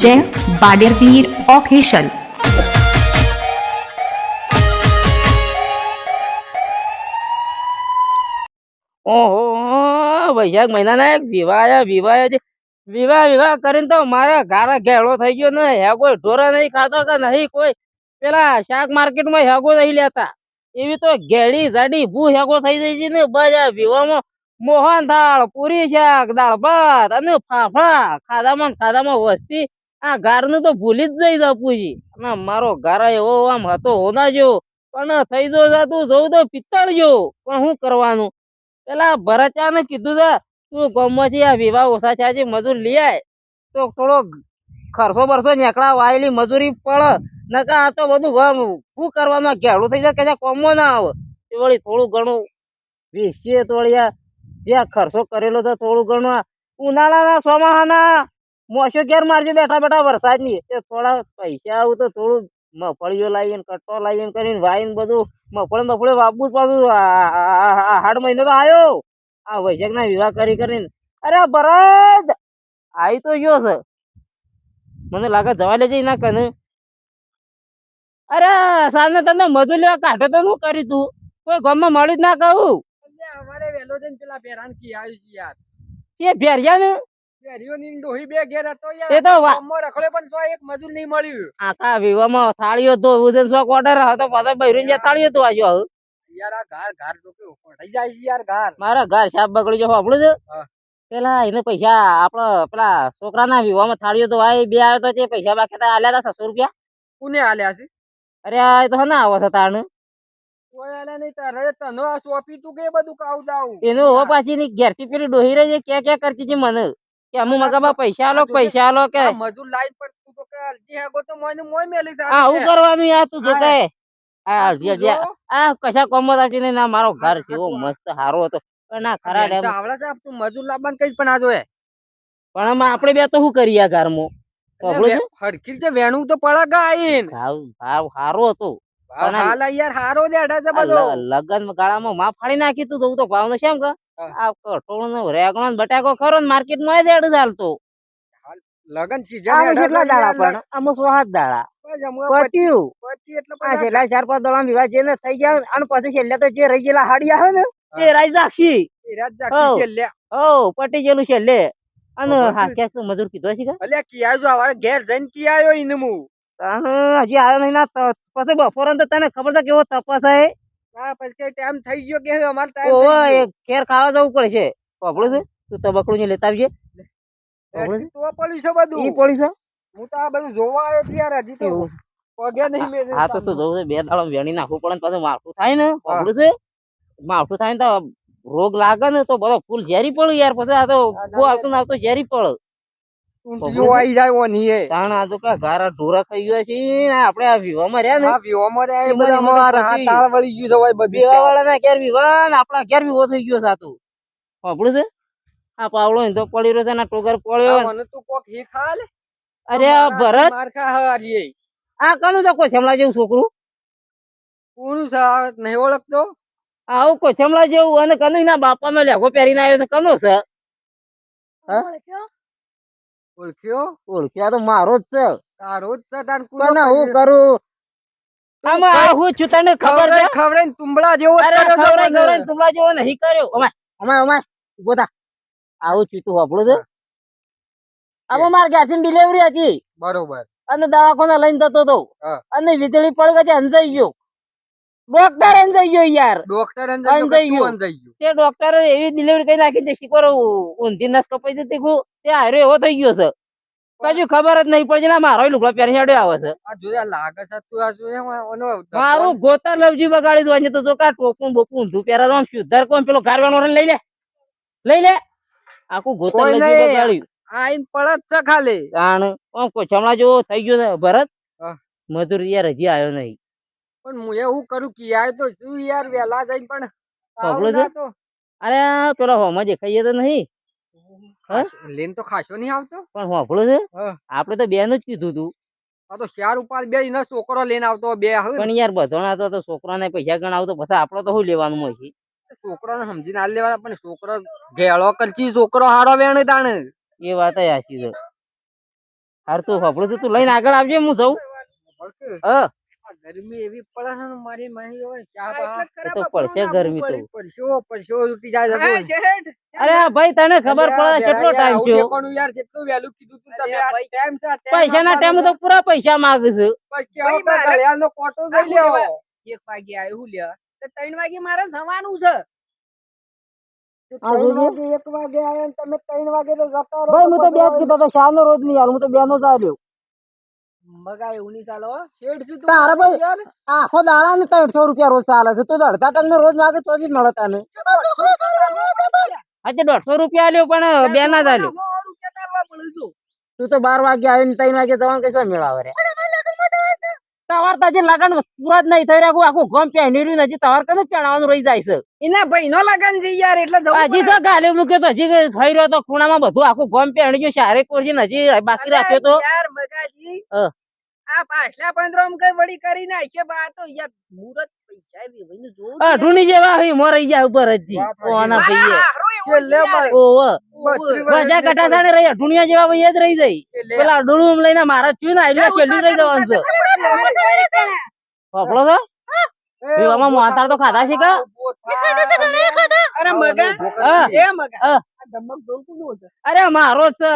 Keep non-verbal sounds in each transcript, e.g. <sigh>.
જય બાડેરવીર ઓફિશિયલ ઓહો, વૈશાખ મહિનાના એક વિવાહ વિવાહ છે. વિવાહ વિવાહ કરીને તો મારા ગારા ઘેડો થઈ ગયો ને હે કોઈ ઢોરા નહીં ખાતો કે નહીં કોઈ પેલા શાક માર્કેટમાં હેગો નહીં લેતા એવી તો ઘેડી જાડી ભૂ હેગો થઈ જાય છે ને બજા વિવાહમાં મોહન દાળ પૂરી શાક, દાળ ભાત અને ફાફડા ખાધામાં ખાધામાં વસ્તી. આ ગારનું તો ભૂલી જ નહીં બાપુજી. અને મારો ગારા એવો આમ હતો હોના જેવો પણ થઈ જો તું, જોઉં તો પિત્તળ જેવો પણ શું કરવાનું? પેલા ભરતચાને કીધું છે તું ગામમાંથી આ વિવાહ ઓછા છે, મજૂર લઈ આય. તો થોડો ખર્ચો બરસો નીકળા વાયેલી મજૂરી પડે નકા આ તો બધું ગમ શું કરવાનું? ઘેડું થઈ જાય કે કોમો ના આવે. વળી થોડું ઘણું વેચીએ તો વળી જે આ ખર્ચો કરેલો તો થોડું ઘણું ઉનાળાના ચોમાસાના મોસો ઘેર મારજો બેઠા બેઠા વરસાદની. એ થોડા પૈસા આવું તો થોડું મફળીઓ લાવીને, કટ્ટો લાવીને કરીને વાઈને બધું મફળ મફળે વાપવું જ પાછું હાડ મહિનો તો આવ્યો આ વૈશાખ ના વિવાહ કરી કરીને. અરે બરાદ! આવી તો ગયો છે. મને લાગે જવા લેજે ના કને. અરે સામે તને મજૂર લેવા કાઢે તો શું કરી તું? કોઈ ગામમાં મળી જ ના કહું. અમારે છે પેલા બેરાન કી આવી યાર. એ ભેરિયા ને? બેરીઓ ની ડોહી બે ઘેર હતો એ યાર તો ગામમાં પણ એક મજૂર નહીં મળ્યું. આખા વિવામાં થાળીઓ તો ઉદન સો ઓર્ડર હતો પાછો બૈરું જે થાળીઓ તો આજો યાર આ ઘાર ઘાર જાય છે યાર ઘાર. મારા ઘર સાપ બગડી જો આપણું છે? પેલા એને પૈસા આપડે પેલા છોકરાના વિવામાં થાળીઓ તો આય બે આવ્યો તો તે પૈસા બાકી આલ્યા હતા છસો રૂપિયા? કોને આલ્યા છે? અરે આ તો ના આવો થતા તાણ. એનો હો પાછી ની ઘેરથી પેલી ડોહી રહી છે ક્યાં ક્યાં કરતી હતી મને? કે અમુ મગાબા પૈસા આલો પૈસા આલો કે? મજૂર લાઈન પર તું તો કે અરજી હેગો તો મોય મોય મેલી છે આ કરવાનું યાર તું હા. જોતે આ અરજી અરજી આ કશા કોમો રાખી ને ના મારો ઘર છે મસ્ત હારો હતો. પણ ના ખરા તો આવડે છે તું મજૂર લાવવાનું કઈ પણ આ જોએ પણ આપણે બે તો શું કરીએ ઘરમાં? હરખી વેણું તો પડે ગાઈન ભાવ ભાવ હારો હતો. દેડા લગન ગાળામાં માં ફાડી નાખી તું તો ભાવ શેમ કે. આ કઠોળ નો રેગણો ને બટાકો ખરો ને માર્કેટમાં જ એડ ચાલતો લગન સીઝન કેટલા દાડા પણ? સો હાથ દાડા. પત્યું આ છેલ્લા ચાર પાંચ દાડા વિવાહ જેને થઈ ગયા અને પછી છેલ્લે તો જે રહી ગયેલા હાડિયા હોય ને એ હો પટી ગયેલું છેલ્લે. અને હા છે? કેસ મજૂર કીધો છે કે અલ્યા કિયા જો ઘેર જઈને હજી આવ્યો નહીં ના પછી બપોરે તો તને ખબર છે કેવો તપાસ હે હા પછી ટાઈમ થઈ ગયો કે અમાર ટાઈમ એ ખાવા જવું પકડું છે? તું ને લેતા આવજે. તો પડ્યું છે? છે બધું. ઈ પડી છે? હું તો આ બધું જોવા આવ્યો યાર હજી તો પગે નહીં મેં હા તો તું જોવું બે દાડો વેણી નાખવું પડે ને પાછું માવઠું થાય ને છે? માવઠું થાય ને તો રોગ લાગે ને તો બધો ફૂલ ઝેરી પડે યાર પછી આ તો આવતું ને આવતું ઝેરી પડે. ઊંધિયું જાય ઓની એ તાણ આ તો કા ગારા ઢોરા ખાઈ ગયા છે આપણે આ વિવામાં રહ્યા ને? હા વિહોમાં રે એ એ બધા અમારા હાથ તાળ વળી ગયું છે બધી વિવાહ વાળાના ઘેર વિવાહ આપણા ઘેર વિવો થઈ ગયો સાતું પકડું છે? આ પાવડો ઈંધો પડી રહ્યો છે ને ટોગર પડ્યો મને તું કોક હી ખા અરે ભરત? માર ખા હારી આ કનું તો કોઈ જેવું છોકરું? કોનું છે નહીં ઓળખતો? આવું કોઈ શમલા જેવું અને કનુ ના બાપા નો લેગો પહેરીને આવ્યો છે કનો છે? હા? ઓળખ્યો? ઓળખ્યા તો મારો જ છે. તારો જ છે તાર કુનો પણ હું કરું? આમાં આ હું છું તને ખબર છે? ખબર ને તુંબડા જેવો અરે ખવડાય મને. ખવડાય જેવો નહીં કર્યો. અમાય અમાય અમાય ઊભો થા. આવું છું તું વાપરું છે? આમાં મારે ગેસની ડિલિવરી હતી. બરોબર. અને દવાખાને લઈને જતો હતો અને વીજળી પડી ગઈ અંજાઈ ગયો. ડોક્ટર અંજાઈ ગયો યાર. ડોક્ટર અંજાઈ ગયું. તું ડોક્ટર એવી ડિલિવરી કરી નાખી છે શીખર ઊંધી નસ કપાઈ જતી ગુ તે હારો એવો થઈ ગયો છે. કશું ખબર જ નહીં પડે ના મારો લુગડો પહેરી હેડ્યો આવે છે. આ જોયા લાગે છે તું આ જોયા મારું ગોતા લવજી બગાડી દો અહીંયા તો જો કા ટોપું બોપું ઊંધું પહેરા દો સુધાર કોણ? પેલો ગારવાનો લઈ લે. લઈ લે. આખું ગોતા લવજી. બગાડ્યું. આઈન પડત છે ખાલી. આમ કોઈ ચમડા જો થઈ ગયો છે ભરત. મજૂર યાર હજી આવ્યો નહીં. પણ હું એવું કરું કે યાર તો શું યાર વેલા જઈને પણ પગલો છે? અરે પેલો હોમાં દેખાઈએ તો નહીં. લેન તો ખાસો નહીં આવતો? પણ હોફળો છે. આપણે તો બેન જ કીધું તું. આ તો ચાર ઉપાડ બે ને છોકરો લઈને આવતો બે પણ યાર બધોણા તો તો છોકરાને પૈસા ગણાવ તો પછી આપણે તો શું લેવાનું હોય? છોકરાને સમજીને હાલ લેવા પણ છોકરો ગેળો કરચી છોકરો હારો વેણે તાણે. એ વાત આશી છે. હાર તું ફફડું તું લઈને આગળ આવજે હું જઉં. હા. ગરમી એવી પડે છે ને મારી માહી હોય ચા પા તો પડશે ગરમી તો. પરસ્યો પરસ્યો ઉઠી જાય અરે આ ભાઈ તને ખબર પડે કેટલો ટાઈમ થયો. ઠેકાણું યાર કેટલું વેલું કીધું તું તમે આ ટાઈમ છે પૈસા ના ટાઈમ તો પૂરા પૈસા માંગે છે. પછી આવો તો ઘડિયાળનો કોટો લઈ લ્યો. એક વાગે આવ્યું લ્યા તો ત્રણ વાગે મારે જવાનું છે. એક વાગે આયા તમે ત્રણ વાગે તો જતા રહો ભાઈ હું તો બે જ કીધો તો નો રોજ નહીં યાર હું તો બે નો જ આવ્યો મગા એવું નહીં ચાલો શેઠ તારે ભાઈ આખો દાડા ને ત્રણસો રૂપિયા રોજ ચાલે છે. તું અડધા ટંગ રોજ માગે તો જ મળે તને. આજે દોઢસો રૂપિયા આલ્યો પણ બે ના જ આલ્યો. તું તો બાર વાગે આવીને ત્રણ વાગે જવાનું કઈ શું મેળાવે રે તવાર તો હજી લગન પૂરા જ નહીં થઈ રહ્યું. આખું ગમ પહેરી રહ્યું હજી તવાર કને પહેણાવાનું રહી જાય છે? એના ભાઈ નો લગન છે યાર એટલે હજી તો ગાલે મૂક્યો તો હજી થઈ રહ્યો તો ખૂણામાં બધું આખું ગમ પહેરી ગયું. શારે કોરજી હજી બાકી રાખ્યો તો. યાર મગાજી. હા. આ પાછલા પંદરમ કઈ વળી કરી નાખે? બા તો યાર મુરત પૈસા અઢુની જેવા મોર ઉપર ભાઈએ. મારા તો ખાધા છે અરે મગા હા. એ મગા. હા. આ ધમક જોઉં કોનું છે? અરે મારો છે.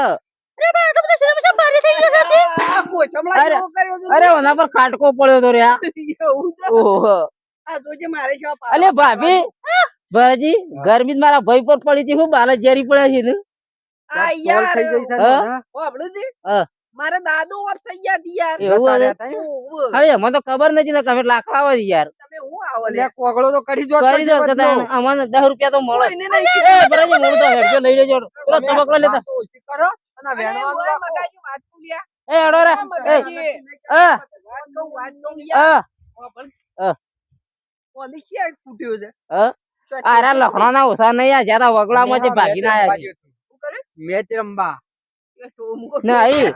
અરે, જેવો કર્યો છે. અરે ઓના પર ખાટકો પડ્યો તો રે. ઓહો અલે ભાભી ભાજી ગરમી મારા ભાઈ પર પડી હતી હું બાલા ઝેરી પડ્યા છે ને આ સોલ યાર થઈ ગઈ છે ને હા? હા? ઓ આપણું છે હા. મારા દાદુ ઓર થઈ ગયા યાર એવું જતા હે? રહ્યા તા એમ? ઓહો. હવે એમાં તો ખબર નથી ને તમે લાકડા હોય યાર તમે હું આવો લે કોગળો તો કરી જો કરી દો કે અમને દસ રૂપિયા તો મળે એ બરાજી મોડું તો હેડજો લઈ લેજો પેલો તબકડો લેતા કરો અરે. એ હેડો રે આ એ મગાજી. આ વાત કહું, વાત કહું યાર. આ ઓ પણ. હા. ઓને ક્યાં ફૂટ્યો છે? હા? આરા લખણા નહીં આ જે છે મેચ રમવા નહીં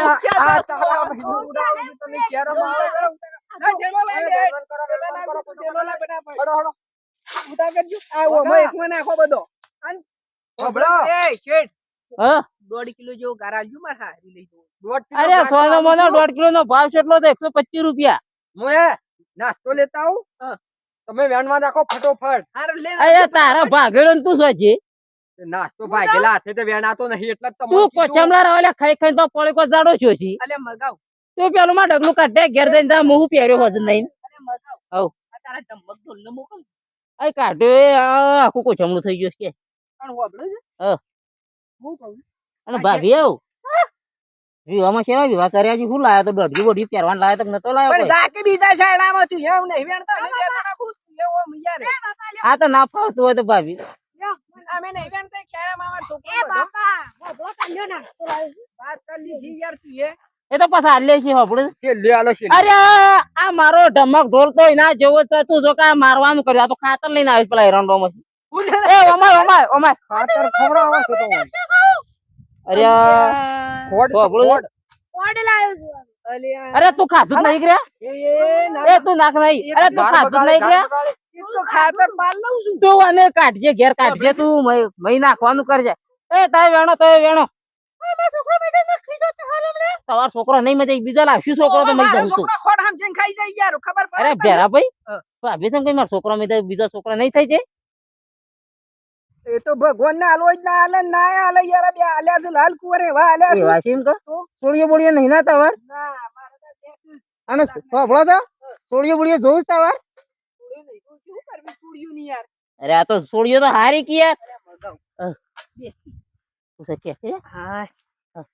આ તારા ભાઈનું તને ક્યારે મારે? ના, ઢેલો લાવી દે. વેણ કરો, ઢેલો વેણ કરો, લાવી દે, ઢેલો લાવી દે, ભાઈ. હળો, હળો. ઉતા કરજો. આ ઓમાં એકમાં નાખો બધો. દોઢ કિલો જેવો ગારા આલજો મારે હારી લઈ જવું. અરે સોનો મોનો દોઢ કિલો નો ભાવ કેટલો તો એકસો પચીસ રૂપિયા. હું નાસ્તો લેતા આવું? તમે વેણમાં નાખો ફટોફટ. અરે તારા ભાગેડો તું શું નાસ્તો ભાગેલા હાથે તો વેણાતો નહીં એટલે તું. કોચમલા રવાલે ખાઈ ખાઈ તો પડી કો જાડો છો છી અલે મગાવ. તું પેલું માં ડગલું કાઢે ઘેર જઈને તારા મું પહેર્યો હોત નહીં. અલે મગાવ. હઉ. તારા ધમક ઢોલને મોકલ. આ કાઢ્યો એ આ આખું કોચમલું થઈ ગયું છે કે પણ છે? હા. હું કહું અને ભાભી આવ? વિવાહમાં કેવા વિવાહ કર્યા છે? શું લાયો તો? દોઢી બોઢી પહેરવાન લાયો તો નતો લાયો પણ કોઈ? બીજા શાળામાં તું એમ નહીં વેણતા અમે બે જણા ખુશ છીએ, એવો અમે યાર. આ તો ના ફાવતું હોય તો ભાભી. અમે નહીં વેણતા, શાળામાં અમારો છોકરો બધો. વાત કરી લીધી યાર તું એ. એ તો પાછા છે છેલ્લે આલો. અરે આ મારો ઢમક ઢોલ તો એના જેવો છે. તું જો કા મારવાનું કર્યું આ તો ખાતર લઈને આવીશ પેલા હેરાનમાંથી એ oh my oh my oh my. ખાતર ખવડાવો છો તો અરે છે? તું જ નહીં એ તું નાખ નહીં. અરે તું ખાધું નહીં તો ખાતર પાલ લઉં છું. તું અમે કાઢજે ઘેર કાઢજે તું. મય નાખવાનું કરજે. એ તાય વેણો તાય વેણો. તમારો છોકરો નહીં મજા બીજા લાવશું છોકરો તો મજા મારો છોકરો ખોડ સમજીને ખાઈ જાય યાર ખબર પડે અરે ભેરા ભાઈ. ભાભી તમે કઈ મારો છોકરો મેં બીજો છોકરો નહીં થાય છે? એ તો ભગવાન ના આલો જ ના આલે ને આલે યાર. બે આલ્યા છે લાલ કુંવરે વા આલ્યા છે. વાસીમ તો? સોળીએ બોળીએ નહીં ના તવાર? અને સાંભળો તો સોળિયો બોળીએ જોઉં તવાર? અરે આ તો સોળીઓ તો હારી કી યાર. તું છે? હા હા.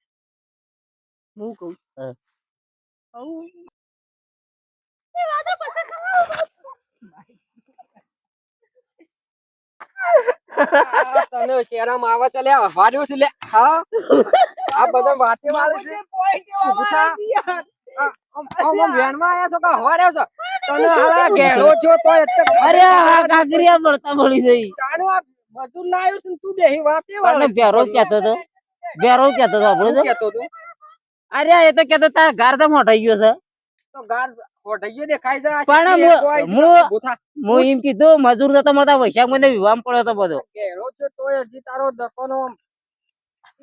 હું કહું? હા. કહું. આ તને શેરામાં આવે તો લે વાર્યો છે લે. હા. આ બધા વાતે વાળે છે. છે. આમ વેણમાં આયા છો કે છો? તને હાલા છો તો અરે આ કાકરિયા પડતા મળી ગઈ. જાણો આ મજૂર છે ને તું બેહી વાતે વાળે ભેરો કહેતો તો. ભેરો કહેતો તો આપણે શું કહેતો તું? અરે એ તો કહેતો તારા ઘર તો મોટાઈ ગયો છે. તો પણ હું- એમ કીધું મજૂર નતો મળતા વૈશાખ મને વિવાહ પડ્યો હતો બધો તારો ધક્કોનો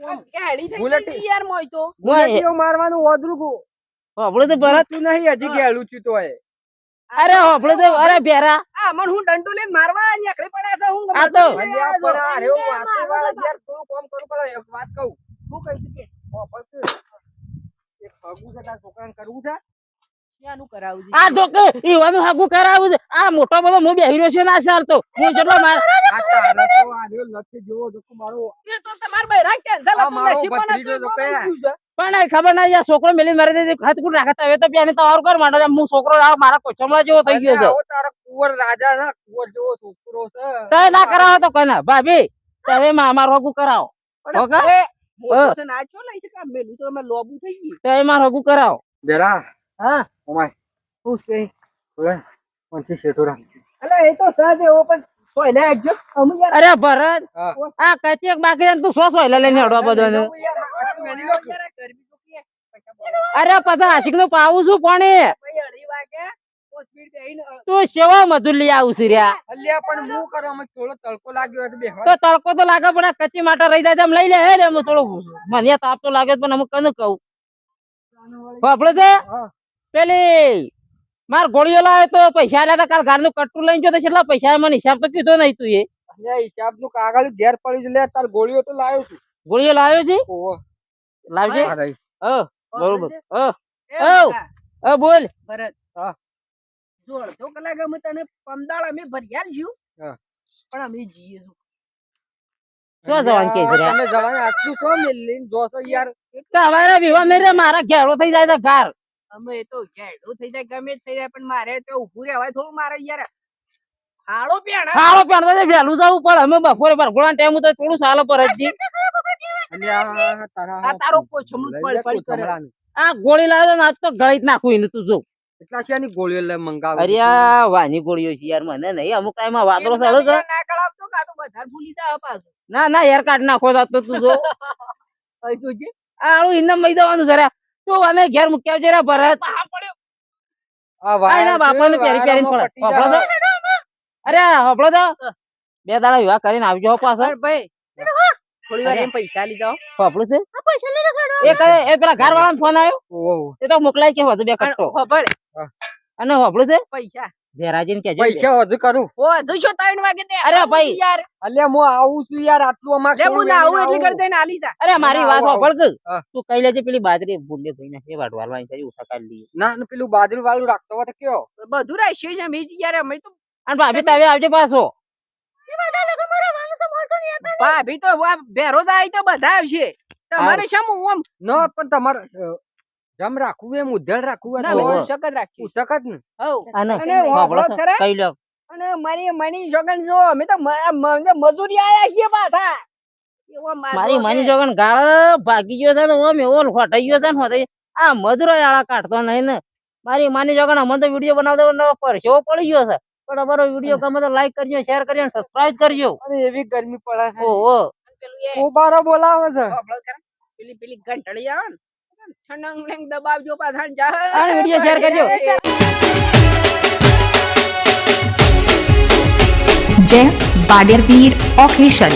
આમ કેળી થઈ બુલેટ. ગઈ યાર મોય તો ગુલેટીઓ મારવાનું ઓદરું ગુ. તો ભરત નહીં હજી ગેલું છું તોય. અરે હોભળું તો અરે ભેરા આ મન હું ડંડો લઈને મારવા નીકળી પડ્યા છે હું આ તો- અને આ પણ આ રેવું વાતે વાળા યાર થોડું કામ કરવું પડે. એક વાત કહું. શું કહી શકે ઓ, પછી એક હગું છે તારા છોકરાને કરવું છે? છે? આ જોકે ઈવાનું હાગું કરાવું છે. આ મોટો બધો હું બેહી રહ્યો છું ના ચાલતો હું જેટલો માર આ તો આ રેલ નથી જેવો મારો. એ તો તમાર હતું, તો તો છે. પણ ખબર ના યાર છોકરો મેલી મારી દે હાથ કુટ રાખે હવે તો બેને તો કર માંડો હું છોકરો આ મારા કોચમડા જેવો થઈ ગયો છે. તારો કુંવર રાજા ના કુંવર જેવો છોકરો છે. તો ના કરાવો તો કઈ ના ભાભી તમે મારો હાગુ કરાવો. ઓકે? એ મોટો છે ને આ લઈ મેલું તો લોબુ થઈ ગઈ તો મારો હગું કરાવો. બેરા હા? ઓમાય. શું છે? ઓય પંચી શેઠો અલે એ તો સહજ એવો પણ કોઈ ના એકજો યાર અરે ભરત આ કચી એક બાકી તું સો સો લઈને હડવા બધો ને તો. કે અરે પછી આશિકનું પાવું છું પાણી તો સ્પીડ બેહીને તું સેવા મજૂર લઈ આવું છું રહ્યા અલ્યા પણ હું કરવામાં થોડો તડકો લાગ્યો તો બે તો તડકો તો લાગે પણ આ કચી માટે રહી જાય તેમ લઈ લે હે રે હું થોડું મને તાપ તો લાગે છે પણ અમુક કનું કહું? આપડે છે? હા. પેલી માર ગોળીઓ લાવે તો પૈસા લેતા કાલ ગારનું કટ્ટું લઈને ગયો તો કેટલા પૈસા મને હિસાબ તો કીધો નહીં તું એ. હિસાબનું કાગળ ઘેર પડી છે લે તાર ગોળીઓ તો લાવ્યો છું. ગોળીઓ લાવ્યો છે? લાવજે. હ બરોબર. હ હ બોલ. ભરત હા. જો અડધો કલાક અમે તને પમદાળ અમે ભર્યા જ પણ અમે જઈએ છું. શું જવાનું કે છે રે? તમે આટલું છો લઈને જોશો યાર? તમારા વિવાહ નહીં મારા ઘેરો થઈ જાય છે ઘર. અમે તો ઘેડું થઈ જાય ગમે થઈ જાય પણ મારે તો ઊભું રહેવાય થોડું મારે યાર. હાળો પેણા હાળો પહેરતો તો વહેલું જવું પડે. અમે બપોરે બરગોળા ટાઈમ તો થોડું સાલો પર જ અલ્યા આ તારો કોચમડું પડ પડ કરે. આ ગોળી લાવે આજ તો ગળી જ નાખું એને તું જો. એટલા શેની ગોળીઓ લે મંગાવે અરે આ વાની ગોળીઓ છે યાર મને નહીં. અમુક ટાઈમ વાદળો ચાલુ છે. ના કળાવતો કાં તો ભૂલી જાય પાછું. ના ના હેર કાઢ નાખો તો તો તું જો. <laughs> આ આળું મઈ જવાનું જરા. તું અમે ઘેર મુક્યા છે ભરત. આ છે, બાપાને પેરી પેરીને વાયરમાં પડે અરે હોભળો તો. બે દાડા વિવાહ કરીને આવજો હો પાછો. સર ભાઈ થોડી વાર એમ પૈસા લીધા જાઓ. હોભળું છે? એ કહે એ પેલા ઘર વાળાનો ફોન આવ્યો. એ તો મોકલાય કે વધુ બે કટ્ટો અને હોભળું છે? પૈસા. જયરાજીને કે પૈસા વધુ કરું. ઓ શું ત્રણ વાગે ને અરે ભાઈ. યાર. અલે હું આવું છું યાર આટલું અમાર લે હું આવું એટલે આવું. કરી દઈને આલી જા. અરે મારી વાત આવું, હોભળ તું. કઈ લેજે પેલી બાજરી ભૂલે ભાઈને એ વાટવાલવાની છે ઉઠા કાઢી લી. ના ના, પેલું બાજરી વાળું રાખતો હોય તો કયો? બધું રાખ્યું છે અમે જ યાર અમે તો અને ભાભી તમે આવજે પાછો. ભાભી તો વા ભેરો જાય તો બધા આવશે. તમારે શું હું ન પણ તમારે જમ રાખવું એમ ઉધેડ રાખવું. સખત રાખ્યું ઉસક ને. હવ અને? કહી લો. અને મારી મની જોગન જો અમે તો મજૂરી આયા છીએ પાછા. મારી મની જોગણ ગાળ ભાગી ગયો છે ને ઓમ એવો ખોટાઈ ગયો છે ને હોટાઈ આ મધુરો આળા કાઢતો નહીં ને. મારી માની જોગણ અમને તો વીડિયો બનાવતો પરસેવો પડી ગયો છે. પણ અમારો વીડિયો ગમે તો લાઈક કરજો શેર કરજો સબસ્ક્રાઇબ કરજો. અને એવી ગરમી પડે છે. ઓહો. ઉબારો બોલાવે છે. પેલી પેલી ઘંટડી આવે ને છનંગ લંગ દબાવજો પાછા જા આ વીડિયો શેર કરજો. જય બાડેરવીર ઓફિશિયલ.